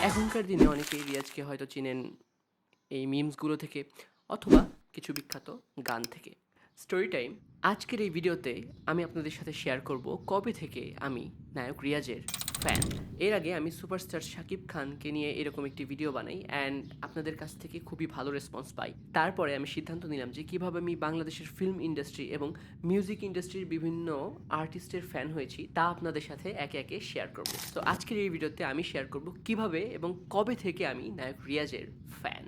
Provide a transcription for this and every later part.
এখনকার দিনে অনেকেই রিয়াজকে হয়তো চিনেন এই মিমসগুলো থেকে, অথবা কিছু বিখ্যাত গান থেকে। স্টোরি টাইম আজকের এই ভিডিওতে আমি আপনাদের সাথে শেয়ার করব কবে থেকে আমি নায়ক রিয়াজের ফ্যান এর আগে আমি সুপারস্টার শাকিব খানকে নিয়ে এরকম একটি ভিডিও বানাই অ্যান্ড আপনাদের কাছ থেকে খুবই ভালো রেসপন্স পাই। তারপরে আমি সিদ্ধান্ত নিলাম যে কীভাবে আমি বাংলাদেশের ফিল্ম ইন্ডাস্ট্রি এবং মিউজিক ইন্ডাস্ট্রির বিভিন্ন আর্টিস্টের ফ্যান হয়েছি, তা আপনাদের সাথে একে একে শেয়ার করব। তো আজকের এই ভিডিওতে আমি শেয়ার করব কীভাবে এবং কবে থেকে আমি নায়ক রিয়াজের ফ্যান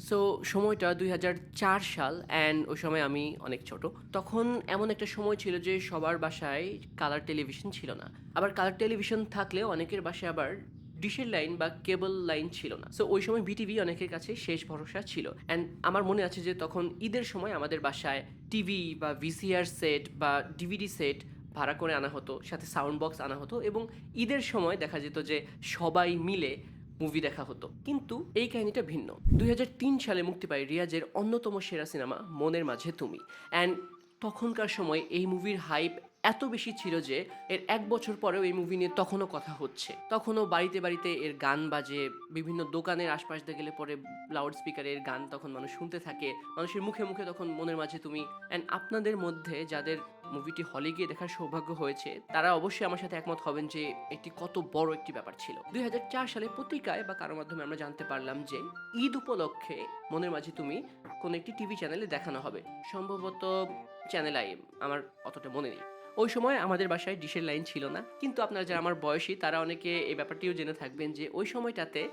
সো সময়টা দুই হাজার চার সাল অ্যান্ড ওই সময় আমি অনেক ছোট। তখন এমন একটা সময় ছিল যে সবার বাসায় কালার টেলিভিশন ছিল না। আবার কালার টেলিভিশন থাকলেও অনেকের বাসায় আবার ডিশের লাইন বা কেবল লাইন ছিল না। সো ওই সময় বিটিভি অনেকের কাছে শেষ ভরসা ছিল। অ্যান্ড আমার মনে আছে যে তখন ঈদের সময় আমাদের বাসায় টিভি বা ভিসিআর সেট বা ডিভিডি সেট ভাড়া করে আনা হতো। সাথে সাউন্ড বক্স আনা হতো এবং ঈদের সময় দেখা যেত যে সবাই মিলে মুভি দেখা হতো। কিন্তু এই কাহিনীটা ভিন্ন। দু হাজার তিন সালে মুক্তি পায় রিয়াজের অন্যতম সেরা সিনেমা, মনের মাঝে তুমি। অ্যান্ড তখনকার সময় এই মুভির হাইপ এত বেশি ছিল যে, এর এক বছর পরেও এই মুভি নিয়ে তখনও কথা হচ্ছে। তখনও বাড়িতে বাড়িতে এর গান বাজে, বিভিন্ন দোকানের আশপাশ দিয়ে গেলে পরে লাউড স্পিকারের গান তখন মানুষ শুনতে থাকে, মানুষের মুখে মুখে তখন মনের মাঝে তুমি। অ্যান্ড আপনাদের মধ্যে যাদের মুভিটি হলে গিয়ে দেখার সৌভাগ্য হয়েছে। তারা অবশ্যই আমার সাথে একমত হবেন যে এটি কত বড় একটি ব্যাপার ছিল। দু হাজার চার সালে পত্রিকায় বা কারোর মাধ্যমে আমরা জানতে পারলাম যে ঈদ উপলক্ষে মনের মাঝে তুমি কোন একটি টিভি চ্যানেলে দেখানো হবে। সম্ভবত চ্যানেল আই আমার অতটা মনে নেই। ওই সময় আমাদের বাসায় ডিশের লাইন ছিল না। কিন্তু আপনারা যারা আমার বয়সী, তারা অনেকে এই ব্যাপারটিও জেনে থাকবেন যে ওই সময়টাতে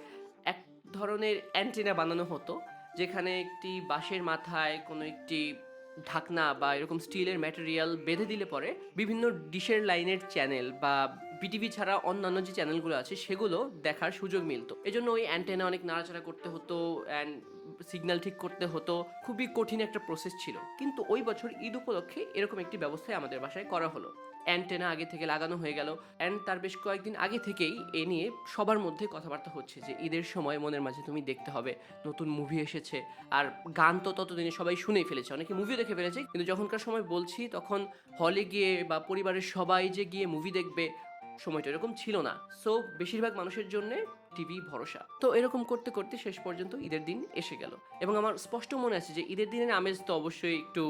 এক ধরনের অ্যান্টেনা বানানো হতো, যেখানে একটি বাঁশের মাথায় কোনো একটি ঢাকনা বা এরকম স্টিলের ম্যাটেরিয়াল বেঁধে দিলে পরে বিভিন্ন ডিশের লাইনের চ্যানেল বা বিটিভি ছাড়া অন্যান্য যে চ্যানেলগুলো আছে, সেগুলো দেখার সুযোগ মিলতো। এজন্য ওই অ্যান্টেনা অনেক নাড়াচাড়া করতে হতো অ্যান্ড সিগন্যাল ঠিক করতে হতো, খুবই কঠিন একটা প্রসেস ছিল। কিন্তু ওই বছর ঈদ উপলক্ষে এরকম একটি ব্যবস্থায় আমাদের বাসায় করা হলো। অ্যান্টেনা আগে থেকে লাগানো হয়ে গেল অ্যান্ড তার বেশ কয়েকদিন আগে থেকেই এ নিয়ে সবার মধ্যে কথাবার্তা হচ্ছে যে, ঈদের সময় মনের মাঝে তুমি দেখতে হবে, নতুন মুভি এসেছে আর গান তো ততদিনে সবাই শুনেই ফেলেছে, অনেকে মুভিও দেখে ফেলেছে, কিন্তু যখনকার সময় বলছি তখন হলে গিয়ে বা পরিবারের সবাই যে গিয়ে মুভি দেখবে সময়টা এরকম ছিল না। সো বেশিরভাগ মানুষের জন্য টিভি ভরসা। তো এরকম করতে করতে শেষ পর্যন্ত ঈদের দিন এসে গেল। এবং আমার স্পষ্ট মনে আছে যে ঈদের দিনের আমেজ তো অবশ্যই একটু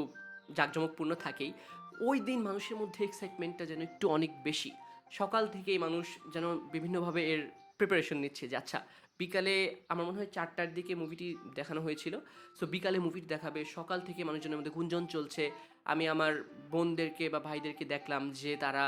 জাঁকজমকপূর্ণ থাকেই। ওই দিন মানুষের মধ্যে এক্সাইটমেন্টটা যেন একটু অনেক বেশি। সকাল থেকেই মানুষ যেন বিভিন্নভাবে এর প্রিপারেশন নিচ্ছে যে আচ্ছা বিকালে আমার মনে হয় চারটার দিকে মুভিটি দেখানো হয়েছিল। সো বিকালে মুভিটি দেখাবে, সকাল থেকে মানুষজনের মধ্যে গুঞ্জন চলছে। আমি আমার বোনদেরকে বা ভাইদেরকে দেখলাম যে তারা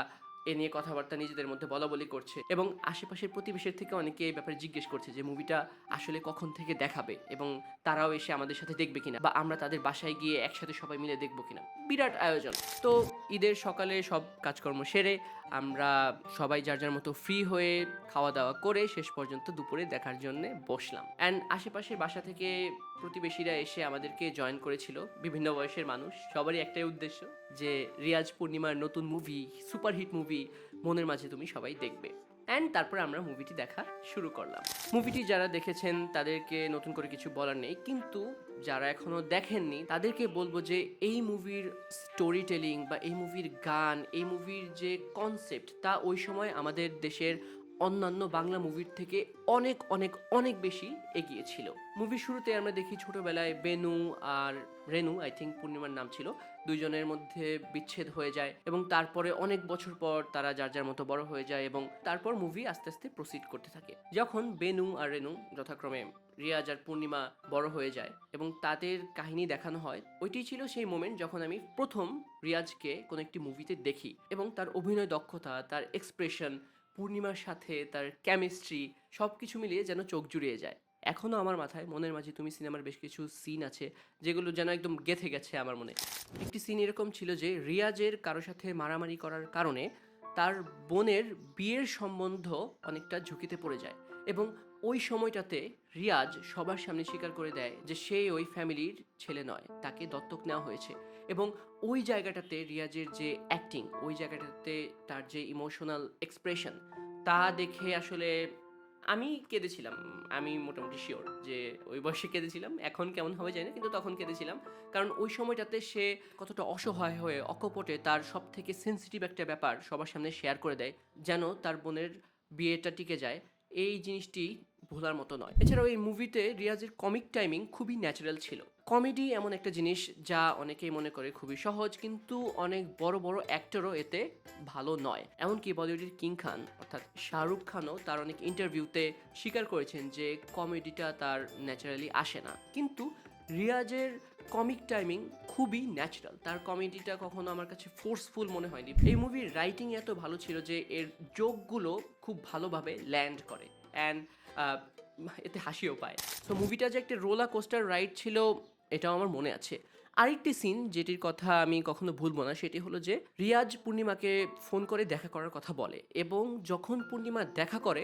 এ নিয়ে কথাবার্তা নিজেদের মধ্যে বলা বলি করছে এবং আশেপাশের প্রতিবেশের থেকে অনেকে এই ব্যাপারে জিজ্ঞেস করছে যে মুভিটা আসলে কখন থেকে দেখাবে এবং তারাও এসে আমাদের সাথে দেখবে কিনা বা আমরা তাদের বাসায় গিয়ে একসাথে সবাই মিলে দেখব কিনা। বিরাট আয়োজন। তো ঈদের সকালে সব কাজকর্ম সেরে আমরা সবাই যার যার মতো ফ্রি হয়ে খাওয়া দাওয়া করে শেষ পর্যন্ত দুপুরে দেখার জন্য বসলাম। অ্যান্ড আশেপাশের বাসা থেকে প্রতিবেশীরা এসে আমাদেরকে জয়েন করেছিল, বিভিন্ন বয়সের মানুষ। সবারই একটাই উদ্দেশ্য যে রিয়াজ পূর্ণিমার নতুন মুভি সুপারহিট মুভি মনের মাঝে তুমি সবাই দেখবে। অ্যান্ড তারপরে আমরা মুভিটি দেখা শুরু করলাম। মুভিটি যারা দেখেছেন, তাদেরকে নতুন করে কিছু বলার নেই। কিন্তু যারা এখনও দেখেননি, তাদেরকে বলব যে এই মুভির স্টোরি টেলিং বা এই মুভির গান, এই মুভির যে কনসেপ্ট তা ওই সময় আমাদের দেশের অন্যান্য বাংলা মুভির থেকে অনেক অনেক অনেক বেশি এগিয়ে ছিল। মুভির শুরুতে আমরা দেখি ছোটবেলায় বেনু আর রেনু আই থিঙ্ক পূর্ণিমার নাম ছিল, দুইজনের মধ্যে বিচ্ছেদ হয়ে যায় এবং তারপরে অনেক বছর পর তারা যার যার মতো বড় হয়ে যায় এবং তারপর মুভি আস্তে আস্তে প্রসিড করতে থাকে। যখন বেনু আর রেনু যথাক্রমে রিয়াজ আর পূর্ণিমা বড় হয়ে যায় এবং তাদের কাহিনী দেখানো হয়, ওইটি ছিল সেই মোমেন্ট যখন আমি প্রথম রিয়াজকে কোনো একটি মুভিতে দেখি এবং তার অভিনয় দক্ষতা, তার এক্সপ্রেশন পূর্ণিমার সাথে তার কেমিস্ট্রি সব কিছু মিলিয়ে যেন চোখ জুড়িয়ে যায়। এখনও আমার মাথায়, মনের মাঝে তুমি সিনেমার বেশ কিছু সিন আছে, যেগুলো যেন একদম গেথে গেছে আমার মনে। একটি সিন এরকম ছিল যে, রিয়াজের কারও সাথে মারামারি করার কারণে তার বোনের বিয়ের সম্বন্ধ অনেকটা ঝুঁকিতে পড়ে যায় এবং ওই সময়টাতে রিয়াজ সবার সামনে স্বীকার করে দেয় যে সে ওই ফ্যামিলির ছেলে নয়, তাকে দত্তক নেওয়া হয়েছে। এবং ওই জায়গাটাতে রিয়াজের যে অ্যাক্টিং ওই জায়গাটাতে তার যে ইমোশনাল এক্সপ্রেশন তা দেখে আসলে আমি কেঁদেছিলাম। আমি মোটামুটি শিওর যে ওই বয়সে কেঁদেছিলাম। এখন কেমন হবে জানি না, কিন্তু তখন কেঁদেছিলাম। কারণ ওই সময়টাতে সে কতটা অসহায় হয়ে, অকপটে তার সব থেকে সেন্সিটিভ একটা ব্যাপার সবার সামনে শেয়ার করে দেয়, যেন তার বোনের বিয়েটা টিকে যায়। এই জিনিসটি ভোলার মতো নয়। এছাড়াও এই মুভিতে রিয়াজের কমিক টাইমিং খুবই ন্যাচারাল ছিল। কমেডি এমন একটা জিনিস যা অনেকেই মনে করে খুবই সহজ, কিন্তু অনেক বড় বড় অ্যাক্টরও এতে ভালো নয়। এমনকি বলিউডের কিং খান অর্থাৎ শাহরুখ খানও তার অনেক ইন্টারভিউতে স্বীকার করেছেন যে কমেডিটা তার ন্যাচারালি আসে না। কিন্তু রিয়াজের কমিক টাইমিং খুবই ন্যাচারাল তার কমেডিটা কখনো আমার কাছে ফোর্সফুল মনে হয়নি। এই মুভির রাইটিং এত ভালো ছিল যে এর জোকগুলো খুব ভালোভাবে ল্যান্ড করে। অ্যান্ড এতে হাসিও পায়। তো মুভিটা যে একটা রোলা কোস্টার রাইড ছিল, এটাও আমার মনে আছে। আরেকটি সিন যেটির কথা আমি কখনো ভুলবো না, সেটি হলো যে রিয়াজ পূর্ণিমাকে ফোন করে দেখা করার কথা বলে। এবং যখন পূর্ণিমা দেখা করে,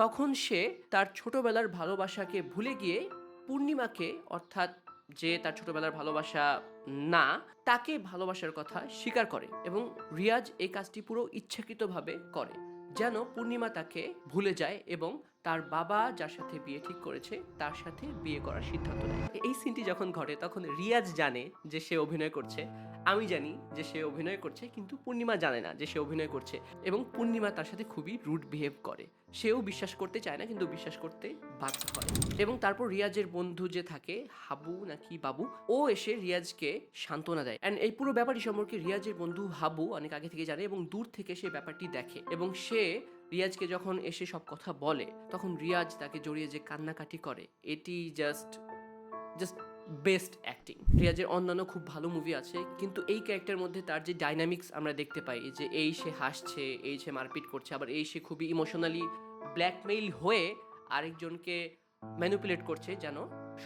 তখন সে তার ছোটবেলার ভালোবাসাকে ভুলে গিয়ে পূর্ণিমাকে, অর্থাৎ যে তার ছোটবেলার ভালোবাসা না, তাকে ভালোবাসার কথা স্বীকার করে এবং রিয়াজ এই কাজটি পুরো ইচ্ছাকৃতভাবে করে, যেন পূর্ণিমা তাকে ভুলে যায় এবং তার বাবা যার সাথে বিয়ে ঠিক করেছে, তার সাথে বিয়ে করার সিদ্ধান্ত নেয়। এই সিনটি যখন ঘটে, তখন রিয়াজ জানে যে সে অভিনয় করছে। আমি জানি যে সে অভিনয় করছে, কিন্তু পূর্ণিমা জানে না যে সে অভিনয় করছে এবং পূর্ণিমা তার সাথে খুবই রুড বিহেভ করে। সেও বিশ্বাস করতে চায় না, কিন্তু বিশ্বাস করতে বাধ্য হয়। এবং তারপর রিয়াজের বন্ধু যে থাকে, হাবু নাকি বাবু, ও এসে রিয়াজকে সান্ত্বনা দেয়। অ্যান্ড এই পুরো ব্যাপারটি সম্পর্কে রিয়াজের বন্ধু হাবু অনেক আগে থেকে জানে এবং দূর থেকে সে ব্যাপারটি দেখে। এবং সে রিয়াজকে যখন এসে সব কথা বলে, তখন রিয়াজ তাকে জড়িয়ে যে কান্নাকাটি করে, এটি জাস্ট জাস্ট বেস্ট অ্যাক্টিং রিয়াজের অন্যান্য খুব ভালো মুভি আছে, কিন্তু এই ক্যারেক্টার মধ্যে তার যে ডাইনামিক্স আমরা দেখতে পাই যে এই সে হাসছে, এই সে মারপিট করছে, আবার এই সে খুবই ইমোশনালি ব্ল্যাকমেইল হয়ে আরেকজনকে ম্যানুপুলেট করছে যেন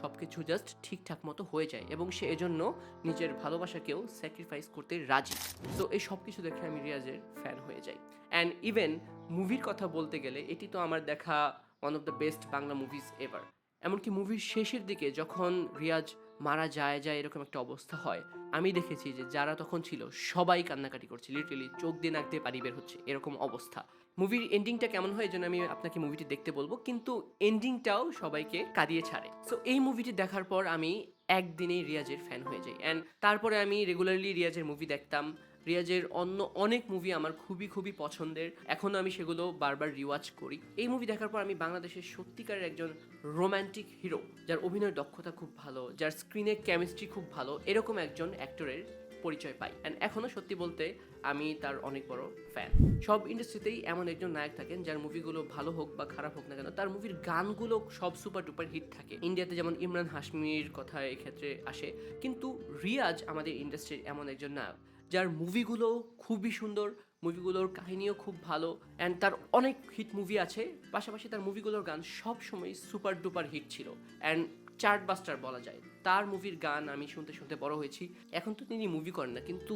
সব কিছু জাস্ট ঠিকঠাক মতো হয়ে যায় এবং সে এজন্য নিজের ভালোবাসাকেও স্যাক্রিফাইস করতে রাজি। তো এই সব কিছু দেখে আমি রিয়াজের ফ্যান হয়ে যাই। অ্যান্ড ইভেন মুভির কথা বলতে গেলে এটি তো আমার দেখা one of the best Bangla movies ever এমনকি মুভির শেষের দিকে যখন রিয়াজ মারা যায় যায় এরকম একটা অবস্থা হয়, আমি দেখেছি যে যারা তখন ছিল সবাই কান্নাকাটি করছে লিটারেলি চোখ দিয়ে নাক দিয়ে পানি বের হচ্ছে, এরকম অবস্থা। মুভির এন্ডিংটা কেমন হয় জন্য আমি আপনাকে মুভিটি দেখতে বলব, কিন্তু এন্ডিংটাও সবাইকে কাঁদিয়ে ছাড়ে। সো এই মুভিটি দেখার পর আমি একদিনেই রিয়াজের ফ্যান হয়ে যাই। অ্যান্ড তারপরে আমি রেগুলারলি রিয়াজের মুভি দেখতাম রিয়াজের অন্য অনেক মুভি আমার খুবই খুবই পছন্দের। এখনও আমি সেগুলো বারবার রিওয়াচ করি। এই মুভি দেখার পর আমি বাংলাদেশের সত্যিকারের একজন রোম্যান্টিক হিরো যার অভিনয়ের দক্ষতা খুব ভালো, যার স্ক্রিনের কেমিস্ট্রি খুব ভালো, এরকম একজন অ্যাক্টরের পরিচয় পাই। অ্যান্ড এখনও সত্যি বলতে আমি তার অনেক বড় ফ্যান সব ইন্ডাস্ট্রিতেই এমন একজন নায়ক থাকেন, যার মুভিগুলো ভালো হোক বা খারাপ হোক না কেন, তার মুভির গানগুলো সব সুপার ডুপার হিট থাকে। ইন্ডিয়াতে যেমন ইমরান হাশমির কথা এক্ষেত্রে আসে, কিন্তু রিয়াজ আমাদের ইন্ডাস্ট্রির এমন একজন নায়ক। যার মুভিগুলো খুবই সুন্দর, মুভিগুলোর কাহিনীও খুব ভালো অ্যান্ড তার অনেক হিট মুভি আছে। পাশাপাশি তার মুভিগুলোর গান সব সময় সুপার ডুপার হিট ছিল অ্যান্ড চার্ট বাস্টার বলা যায়। তার মুভির গান আমি শুনতে শুনতে বড় হয়েছি। এখন তো তিনি মুভি করেন না, কিন্তু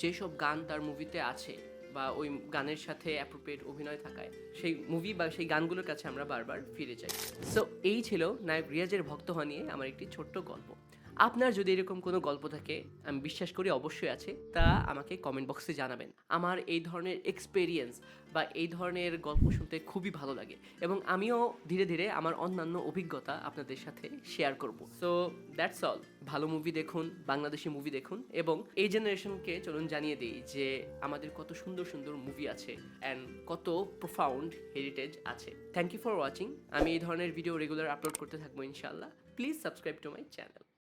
যেসব গান তার মুভিতে আছে, বা ওই গানের সাথে অ্যাপ্রোপ্রিয়েট অভিনয় থাকায়, সেই মুভি বা সেই গানগুলোর কাছে আমরা বারবার ফিরে যাই। সো এই ছিল নায়ক রিয়াজের ভক্ত হওয়া নিয়ে আমার একটি ছোট্ট গল্প। আপনার যদি এরকম কোনো গল্প থাকে, আমি বিশ্বাস করি অবশ্যই আছে, তা আমাকে কমেন্ট বক্সে জানাবেন। আমার এই ধরনের এক্সপেরিয়েন্স বা এই ধরনের গল্প শুনতে খুবই ভালো লাগে এবং আমিও ধীরে ধীরে আমার অন্যান্য অভিজ্ঞতা আপনাদের সাথে শেয়ার করব। সো দ্যাটস অল ভালো মুভি দেখুন, বাংলাদেশি মুভি দেখুন এবং এই জেনারেশনকে চলুন জানিয়ে দিই যে আমাদের কত সুন্দর সুন্দর মুভি আছে অ্যান্ড কত প্রোফাউন্ড হেরিটেজ আছে। থ্যাংক ইউ ফর ওয়াচিং আমি এই ধরনের ভিডিও রেগুলার আপলোড করতে থাকব ইনশাল্লাহ please subscribe to my channel